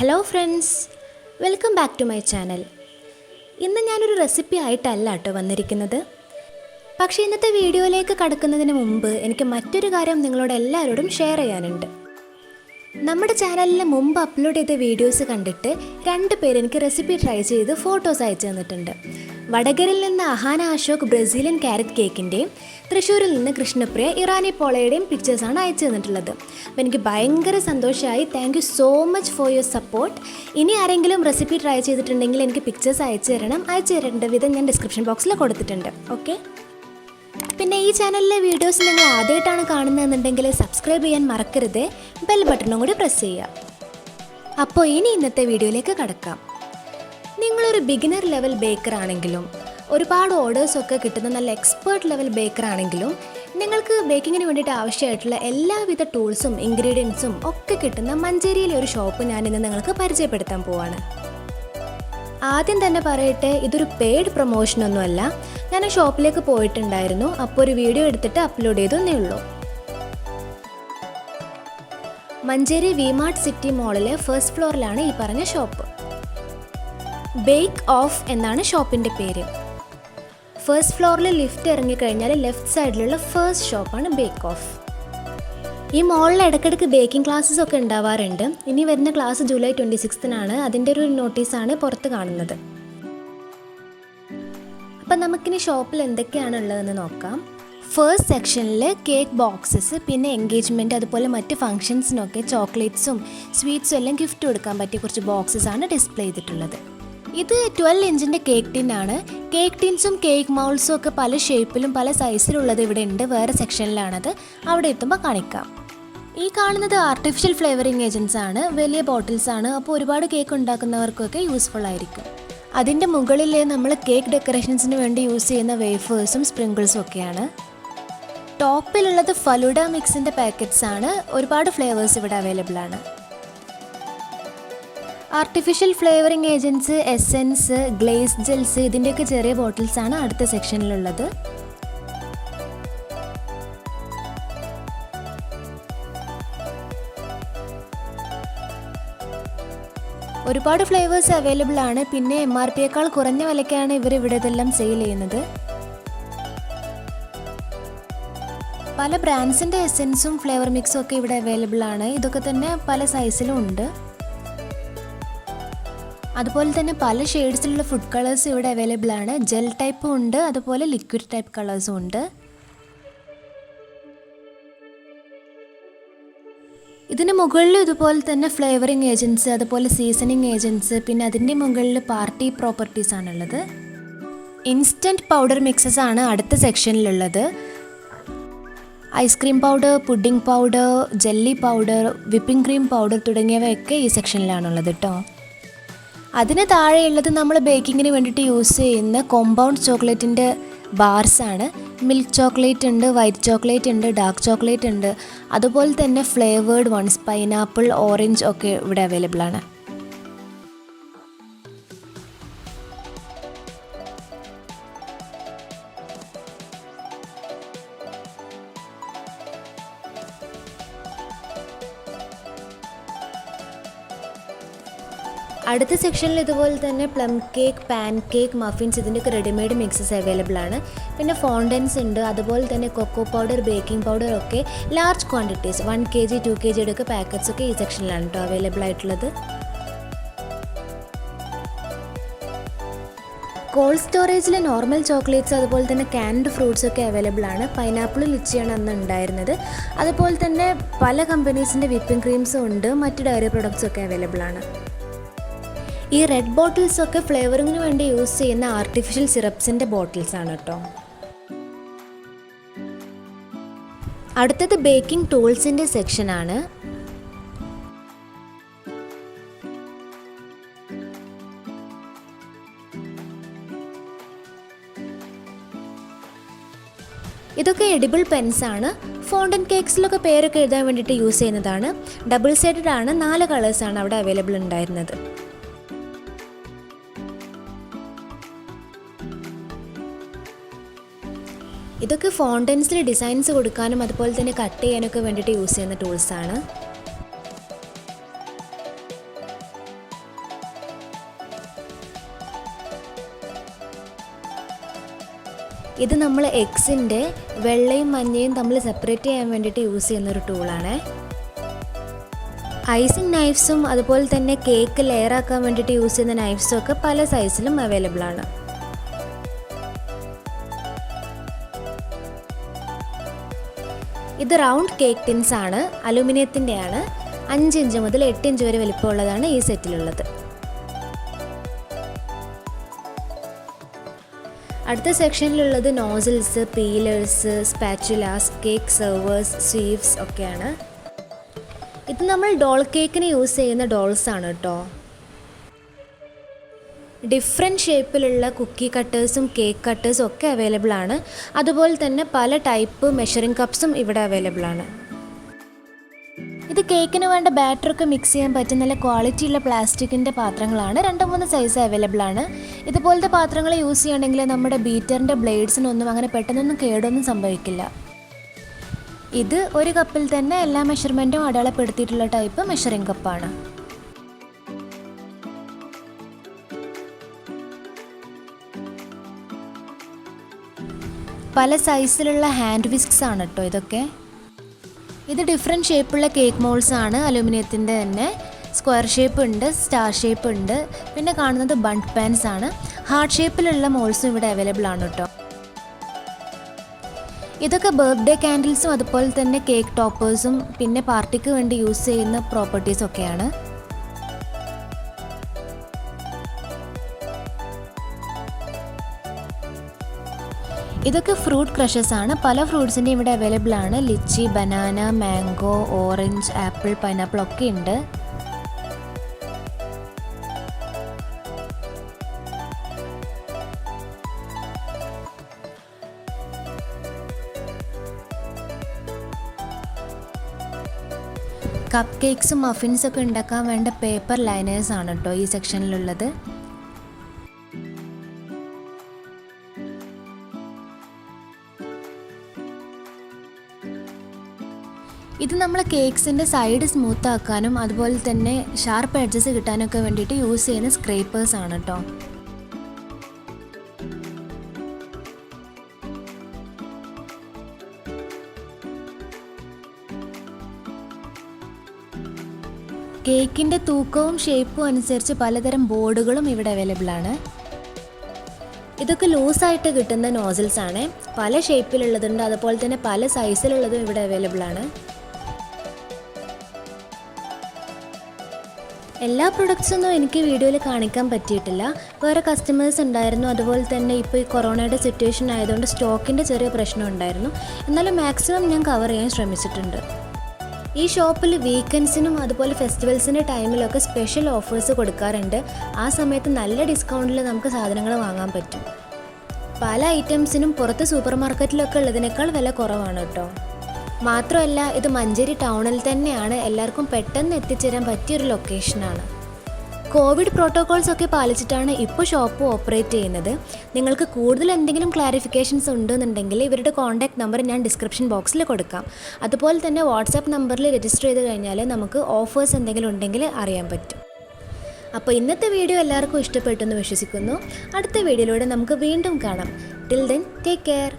Hello friends welcome back to my channel ഇന്ന് ഞാനൊരു recipe ആയിട്ടല്ല കേട്ടോ വന്നിരിക്കുന്നത്. പക്ഷേ ഇന്നത്തെ വീഡിയോയിലേക്ക് കടക്കുന്നതിന് മുമ്പ് എനിക്ക് മറ്റൊരു കാര്യം നിങ്ങളോട് എല്ലാവരോടും ഷെയർ ചെയ്യാനുണ്ട്. നമ്മുടെ ചാനലിൽ മുമ്പ് അപ്ലോഡ് ചെയ്ത വീഡിയോസ് കണ്ടിട്ട് രണ്ട് പേര് എനിക്ക് റെസിപ്പി ട്രൈ ചെയ്ത് ഫോട്ടോസ് അയച്ചു തന്നിട്ടുണ്ട്. വടകരയിൽ നിന്ന് അഹാന അശോക് ബ്രസീലിയൻ കാരറ്റ് കേക്കിന്റെയും തൃശ്ശൂരിൽ നിന്ന് കൃഷ്ണപ്രിയ ഇറാനി പോളയുടെയും പിക്ചേഴ്സാണ് അയച്ചു തന്നിട്ടുള്ളത്. അപ്പോൾ എനിക്ക് ഭയങ്കര സന്തോഷമായി thank you so much for your support ഇനി ആരെങ്കിലും റെസിപ്പി ട്രൈ ചെയ്തിട്ടുണ്ടെങ്കിൽ എനിക്ക് പിക്ചേഴ്സ് അയച്ചു തരണം. അയച്ചു തരേണ്ട വിധം ഞാൻ ഡിസ്ക്രിപ്ഷൻ ബോക്സിൽ കൊടുത്തിട്ടുണ്ട്. ഓക്കെ പിന്നെ ഈ ചാനലിലെ വീഡിയോസ് നിങ്ങൾ ആദ്യമായിട്ടാണ് കാണുന്നതെന്നുണ്ടെങ്കിൽ സബ്സ്ക്രൈബ് ചെയ്യാൻ മറക്കരുത്. ബെൽ ബട്ടണും കൂടി പ്രസ് ചെയ്യുക. അപ്പോൾ ഇനി ഇന്നത്തെ വീഡിയോയിലേക്ക് കടക്കാം. നിങ്ങളൊരു ബിഗിനർ ലെവൽ ബേക്കർ ആണെങ്കിലും ഒരുപാട് ഓർഡേഴ്സ് ഒക്കെ കിട്ടുന്ന നല്ല എക്സ്പേർട്ട് ലെവൽ ബേക്കർ ആണെങ്കിലും നിങ്ങൾക്ക് ബേക്കിങ്ങിന് വേണ്ടിയിട്ട് ആവശ്യമായിട്ടുള്ള എല്ലാവിധ ടൂൾസും ഇൻഗ്രീഡിയൻസും ഒക്കെ കിട്ടുന്ന മഞ്ചേരിയിലെ ഒരു ഷോപ്പ് ഞാൻ ഇന്ന് നിങ്ങൾക്ക് പരിചയപ്പെടുത്താൻ പോവാണ്. ആദ്യം തന്നെ പറയട്ടെ ഇതൊരു പെയ്ഡ് പ്രൊമോഷനൊന്നുമല്ല ഞാൻ ഷോപ്പിലേക്ക് പോയിട്ടുണ്ടായിരുന്നു. അപ്പോൾ ഒരു വീഡിയോ എടുത്തിട്ട് അപ്ലോഡ് ചെയ്തെന്നേ ഉള്ളൂ. മഞ്ചേരി വിമാർട്ട് സിറ്റി മോളിലെ ഫസ്റ്റ് ഫ്ലോറിലാണ് ഈ പറഞ്ഞ ഷോപ്പ് ബേക്ക് ഓഫ് എന്നാണ് ഷോപ്പിന്റെ പേര്. ഫസ്റ്റ് ഫ്ലോറിൽ ലിഫ്റ്റ് ഇറങ്ങിക്കഴിഞ്ഞാൽ ലെഫ്റ്റ് സൈഡിലുള്ള ഫസ്റ്റ് ഷോപ്പാണ് ബേക്ക് ഓഫ് ഈ മോളിൽ ഇടയ്ക്കിടയ്ക്ക് ബേക്കിംഗ് ക്ലാസ്സസ് ഒക്കെ ഉണ്ടാവാറുണ്ട്. ഇനി വരുന്ന ക്ലാസ് ജൂലൈ ട്വന്റി സിക്സ്തിനാണ് അതിന്റെ ഒരു നോട്ടീസാണ് പുറത്ത് കാണുന്നത്. അപ്പം നമുക്കിനി ഷോപ്പിൽ എന്തൊക്കെയാണ് ഉള്ളതെന്ന് നോക്കാം. ഫസ്റ്റ് സെക്ഷനിൽ കേക്ക് ബോക്സസ് പിന്നെ എൻഗേജ്മെന്റ് അതുപോലെ മറ്റ് ഫങ്ഷൻസിനൊക്കെ ചോക്ലേറ്റ്സും സ്വീറ്റ്സും എല്ലാം ഗിഫ്റ്റ് കൊടുക്കാൻ പറ്റിയ കുറച്ച് ബോക്സസ് ആണ് ഡിസ്പ്ലേ ചെയ്തിട്ടുള്ളത്. ഇത് ട്വൽവ് ഇഞ്ചിന്റെ കേക്ക് ടിൻ ആണ്. കേക്ക് ടിൻസും കേക്ക് മൗൾസും ഒക്കെ പല ഷേപ്പിലും പല സൈസിലുള്ളത് ഇവിടെ ഉണ്ട്. വേറെ സെക്ഷനിലാണത്. അവിടെ എത്തുമ്പോൾ കാണിക്കാം. ഈ കാണുന്നത് ആർട്ടിഫിഷ്യൽ ഫ്ലേവറിംഗ് ഏജൻസ് ആണ്. വലിയ ബോട്ടിൽസ് ആണ്. അപ്പോൾ ഒരുപാട് കേക്ക് ഉണ്ടാക്കുന്നവർക്കൊക്കെ യൂസ്ഫുൾ ആയിരിക്കും. അതിന്റെ മുകളിൽ നമ്മൾ കേക്ക് ഡെക്കറേഷൻസിന് വേണ്ടി യൂസ് ചെയ്യുന്ന വേഫേഴ്സും സ്പ്രിങ്കിൾസും ഒക്കെയാണ്. ടോപ്പിലുള്ളത് ഫലൂഡ മിക്സിന്റെ പാക്കറ്റ്സ് ആണ്. ഒരുപാട് ഫ്ലേവേഴ്സ് ഇവിടെ അവൈലബിൾ ആണ്. Artificial flavouring agents essence glaze gels ഇതിന്റെയൊക്കെ ചെറിയ ബോട്ടിൽസ് ആണ് അടുത്ത സെക്ഷനിലുള്ളത് ഒരുപാട് ഫ്ലേവേഴ്സ് അവൈലബിൾ ആണ്. പിന്നെ എം ആർ പിയേക്കാൾ കുറഞ്ഞ വിലയ്ക്കാണ് ഇവർ ഇവിടെ ഇതെല്ലാം സെയിൽ ചെയ്യുന്നത്. പല ബ്രാൻഡ്സിന്റെ എസെൻസും ഫ്ലേവർ മിക്സും ഒക്കെ ഇവിടെ അവൈലബിൾ ആണ്. ഇതൊക്കെ തന്നെ പല സൈസിലും ഉണ്ട്. അതുപോലെ തന്നെ പല ഷെയ്ഡ്സിലുള്ള ഫുഡ് കളേഴ്സ് ഇവിടെ അവൈലബിൾ ആണ്. ജെൽ ടൈപ്പും ഉണ്ട് അതുപോലെ ലിക്വിഡ് ടൈപ്പ് കളേഴ്സും ഉണ്ട്. ഇതിന് മുകളിൽ ഇതുപോലെ തന്നെ ഫ്ലേവറിങ് ഏജൻസ് അതുപോലെ സീസണിങ് ഏജൻസ് പിന്നെ അതിന്റെ മുകളിൽ പാർട്ടി പ്രോപ്പർട്ടീസ് ആണുള്ളത്. ഇൻസ്റ്റന്റ് പൗഡർ മിക്സസ് ആണ് അടുത്ത സെക്ഷനിലുള്ളത്. Ice cream powder pudding powder jelly powder whipping cream powder തുടങ്ങിയവയൊക്കെ ഈ സെക്ഷനിലാണുള്ളത് കേട്ടോ അതിന് താഴെയുള്ളത് നമ്മൾ ബേക്കിങ്ങിന് വേണ്ടിയിട്ട് യൂസ് ചെയ്യുന്ന കോമ്പൗണ്ട് ചോക്ലേറ്റിന്റെ ബാർസാണ് മിൽക്ക് ചോക്ലേറ്റ് ഉണ്ട് വൈറ്റ് ചോക്ലേറ്റ് ഉണ്ട് ഡാർക്ക് ചോക്ലേറ്റ് ഉണ്ട്. അതുപോലെ തന്നെ ഫ്ലേവേർഡ് വൺസ് പൈനാപ്പിൾ ഓറഞ്ച് ഒക്കെ ഇവിടെ അവൈലബിൾ ആണ്. അടുത്ത സെക്ഷനിൽ ഇതുപോലെ തന്നെ plum cake pan cake muffins ഇതിന്റെയൊക്കെ റെഡിമെയ്ഡ് മിക്സസ് അവൈലബിൾ ആണ്. പിന്നെ ഫോണ്ടൻസ് ഉണ്ട് അതുപോലെ തന്നെ കൊക്കോ പൗഡർ ബേക്കിംഗ് പൗഡർ ഒക്കെ large quantities one K G two K ജിയുടെ ഒക്കെ പാക്കറ്റ്സ് ഒക്കെ ഈ സെക്ഷനിലാണ് കേട്ടോ അവൈലബിൾ ആയിട്ടുള്ളത്. കോൾഡ് സ്റ്റോറേജിൽ നോർമൽ ചോക്ലേറ്റ്സ് അതുപോലെ തന്നെ ക്യാൻഡ് ഫ്രൂട്ട്സ് ഒക്കെ അവൈലബിൾ ആണ്. പൈനാപ്പിൾ ലിച്ചിയാണ് അന്ന് ഉണ്ടായിരുന്നത്. അതുപോലെ തന്നെ പല കമ്പനീസിന്റെ വിപ്പിംഗ് ക്രീംസും ഉണ്ട് മറ്റ് ഡയറി പ്രൊഡക്ട്സും ഒക്കെ അവൈലബിൾ ആണ്. ഈ റെഡ് ബോട്ടിൽസ് ഒക്കെ ഫ്ലേവറിങ്ങിന് വേണ്ടി യൂസ് ചെയ്യുന്ന ആർട്ടിഫിഷ്യൽ സിറപ്സിന്റെ ബോട്ടിൽസ് ആണ് കേട്ടോ അടുത്തത് ബേക്കിംഗ് ടൂൾസിന്റെ സെക്ഷനാണ് ഇതൊക്കെ എഡിബിൾ പെൻസ് ആണ്. ഫോണ്ടൻ കേക്സിലൊക്കെ പേരൊക്കെ എഴുതാൻ വേണ്ടിയിട്ട് യൂസ് ചെയ്യുന്നതാണ്. ഡബിൾ സൈഡഡ് ആണ്. നാല് കളേഴ്സാണ് അവിടെ അവൈലബിൾ ഉണ്ടായിരുന്നത്. ഇതൊക്കെ ഫോണ്ടൻസിൽ ഡിസൈൻസ് കൊടുക്കാനും അതുപോലെ തന്നെ കട്ട് ചെയ്യാനൊക്കെ വേണ്ടിയിട്ട് യൂസ് ചെയ്യുന്ന ടൂൾസാണ് ഇത് നമ്മൾ എഗ്സിന്റെ വെള്ളയും മഞ്ഞയും തമ്മിൽ സെപ്പറേറ്റ് ചെയ്യാൻ വേണ്ടിയിട്ട് യൂസ് ചെയ്യുന്ന ഒരു ടൂളാണ് ഐസിങ് നൈഫ്സും അതുപോലെ തന്നെ കേക്ക് ലെയറാക്കാൻ വേണ്ടിയിട്ട് യൂസ് ചെയ്യുന്ന നൈഫ്സും ഒക്കെ പല സൈസിലും അവൈലബിൾ ആണ്. ഇത് റൗണ്ട് കേക്ക് ടിൻസ് ആണ് അലുമിനിയത്തിന്റെ ആണ് അഞ്ച് ഇഞ്ച് മുതൽ എട്ട് ഇഞ്ച് വരെ വലിപ്പമുള്ളതാണ് ഈ സെറ്റിലുള്ളത്. അടുത്ത സെക്ഷനിലുള്ളത് nozzles peelers spatulas cake servers sieves ഒക്കെയാണ്. ഇത് നമ്മൾ ഡോൾ കേക്കിന് യൂസ് ചെയ്യുന്ന ഡോൾസ് ആണ് കേട്ടോ. ഡിഫറെന്റ് ഷേപ്പിലുള്ള കുക്കി കട്ടേഴ്സും കേക്ക് കട്ടേഴ്സും ഒക്കെ അവൈലബിൾ ആണ്. അതുപോലെ തന്നെ പല ടൈപ്പ് മെഷറിംഗ് കപ്സും ഇവിടെ അവൈലബിൾ ആണ്. ഇത് കേക്കിന് വേണ്ട ബാറ്ററൊക്കെ മിക്സ് ചെയ്യാൻ പറ്റിയ നല്ല ക്വാളിറ്റി ഉള്ള പ്ലാസ്റ്റിക്കിന്റെ പാത്രങ്ങളാണ്. രണ്ട് മൂന്ന് സൈസ് അവൈലബിൾ ആണ്. ഇതുപോലത്തെ പാത്രങ്ങൾ യൂസ് ചെയ്യണമെങ്കിൽ നമ്മുടെ ബീറ്ററിന്റെ ബ്ലേഡ്സിനൊന്നും അങ്ങനെ പെട്ടെന്നൊന്നും കേടൊന്നും സംഭവിക്കില്ല. ഇത് ഒരു കപ്പിൽ തന്നെ എല്ലാ മെഷർമെന്റും അടയാളപ്പെടുത്തിയിട്ടുള്ള ടൈപ്പ് മെഷറിംഗ് കപ്പാണ് പല സൈസിലുള്ള ഹാൻഡ് വിസ്ക്സ് ആണ് കേട്ടോ ഇതൊക്കെ. ഇത് ഡിഫറെന്റ് ഷേപ്പുള്ള കേക്ക് മോൾസ് ആണ്. അലുമിനിയത്തിന്റെ തന്നെ സ്ക്വയർ ഷേപ്പ് ഉണ്ട് സ്റ്റാർ ഷേപ്പ് ഉണ്ട്. പിന്നെ കാണുന്നത് ബണ്ട് പാൻസ് ആണ്. ഹാർട്ട് ഷേപ്പിലുള്ള മോൾസും ഇവിടെ അവൈലബിൾ ആണ് കേട്ടോ ഇതൊക്കെ ബർത്ത്ഡേ കാൻഡിൽസും അതുപോലെ തന്നെ കേക്ക് ടോപ്പേഴ്സും പിന്നെ പാർട്ടിക്ക് വേണ്ടി യൂസ് ചെയ്യുന്ന പ്രോപ്പർട്ടീസ് ഒക്കെയാണ്. ഇതൊക്കെ ഫ്രൂട്ട് ക്രഷസ് ആണ്. പല ഫ്രൂട്ട്സിന്റെയും ഇവിടെ അവൈലബിൾ ആണ്. Litchi banana mango orange apple pineapple ഒക്കെ ഉണ്ട്. കപ്പ് കേക്ക്സും മഫിൻസൊക്കെ ഉണ്ടാക്കാൻ വേണ്ട പേപ്പർ ലൈനേഴ്സ് ആണ് കേട്ടോ ഈ സെക്ഷനിലുള്ളത് ഇത് നമ്മൾ കേക്ക്സിന്റെ സൈഡ് സ്മൂത്ത് ആക്കാനും അതുപോലെ തന്നെ ഷാർപ്പ് എഡ്ജസ് കിട്ടാനൊക്കെ വേണ്ടിയിട്ട് യൂസ് ചെയ്യുന്ന സ്ക്രേപ്പേഴ്സ് ആണ് കേട്ടോ കേക്കിന്റെ തൂക്കവും ഷേപ്പും അനുസരിച്ച് പലതരം ബോർഡുകളും ഇവിടെ അവൈലബിൾ ആണ്. ഇതൊക്കെ ലൂസായിട്ട് കിട്ടുന്ന നോസിൽസ് ആണ്. പല ഷേപ്പിലുള്ളതുണ്ട് അതുപോലെ തന്നെ പല സൈസിലുള്ളതും ഇവിടെ അവൈലബിൾ ആണ്. എല്ലാ പ്രൊഡക്ട്സ് ഒന്നും എനിക്ക് വീഡിയോയിൽ കാണിക്കാൻ പറ്റിയിട്ടില്ല. വേറെ കസ്റ്റമേഴ്സ് ഉണ്ടായിരുന്നു. അതുപോലെ തന്നെ ഇപ്പോൾ ഈ കൊറോണയുടെ സിറ്റുവേഷൻ ആയതുകൊണ്ട് സ്റ്റോക്കിന്റെ ചെറിയ പ്രശ്നം ഉണ്ടായിരുന്നു. എന്നാലും മാക്സിമം ഞാൻ കവർ ചെയ്യാൻ ശ്രമിച്ചിട്ടുണ്ട്. ഈ ഷോപ്പിൽ വീക്കെൻഡ്സിനും അതുപോലെ ഫെസ്റ്റിവൽസിന്റെ ടൈമിലൊക്കെ സ്പെഷ്യൽ ഓഫേഴ്സ് കൊടുക്കാറുണ്ട്. ആ സമയത്ത് നല്ല ഡിസ്കൗണ്ടിൽ നമുക്ക് സാധനങ്ങൾ വാങ്ങാൻ പറ്റും. പല ഐറ്റംസിനും പുറത്ത് സൂപ്പർ മാർക്കറ്റിലൊക്കെ ഉള്ളതിനേക്കാൾ വില കുറവാണ് കേട്ടോ. മാത്രമല്ല ഇത് മഞ്ചേരി ടൗണിൽ തന്നെയാണ് എല്ലാവർക്കും പെട്ടെന്ന് എത്തിച്ചേരാൻ പറ്റിയൊരു ലൊക്കേഷനാണ് കോവിഡ് പ്രോട്ടോകോൾസ് ഒക്കെ പാലിച്ചിട്ടാണ് ഇപ്പോൾ ഷോപ്പ് ഓപ്പറേറ്റ് ചെയ്യുന്നത്. നിങ്ങൾക്ക് കൂടുതൽ എന്തെങ്കിലും ക്ലാരിഫിക്കേഷൻസ് ഉണ്ടെന്നുണ്ടെങ്കിൽ ഇവരുടെ കോൺടാക്ട് നമ്പർ ഞാൻ ഡിസ്ക്രിപ്ഷൻ ബോക്സിൽ കൊടുക്കാം. അതുപോലെ തന്നെ വാട്സാപ്പ് നമ്പറിൽ രജിസ്റ്റർ ചെയ്ത് കഴിഞ്ഞാൽ നമുക്ക് ഓഫേഴ്സ് എന്തെങ്കിലും ഉണ്ടെങ്കിൽ അറിയാൻ പറ്റും. അപ്പോൾ ഇന്നത്തെ വീഡിയോ എല്ലാവർക്കും ഇഷ്ടപ്പെട്ടെന്ന് വിശ്വസിക്കുന്നു. അടുത്ത വീഡിയോയിലൂടെ നമുക്ക് വീണ്ടും കാണാം. Till then take care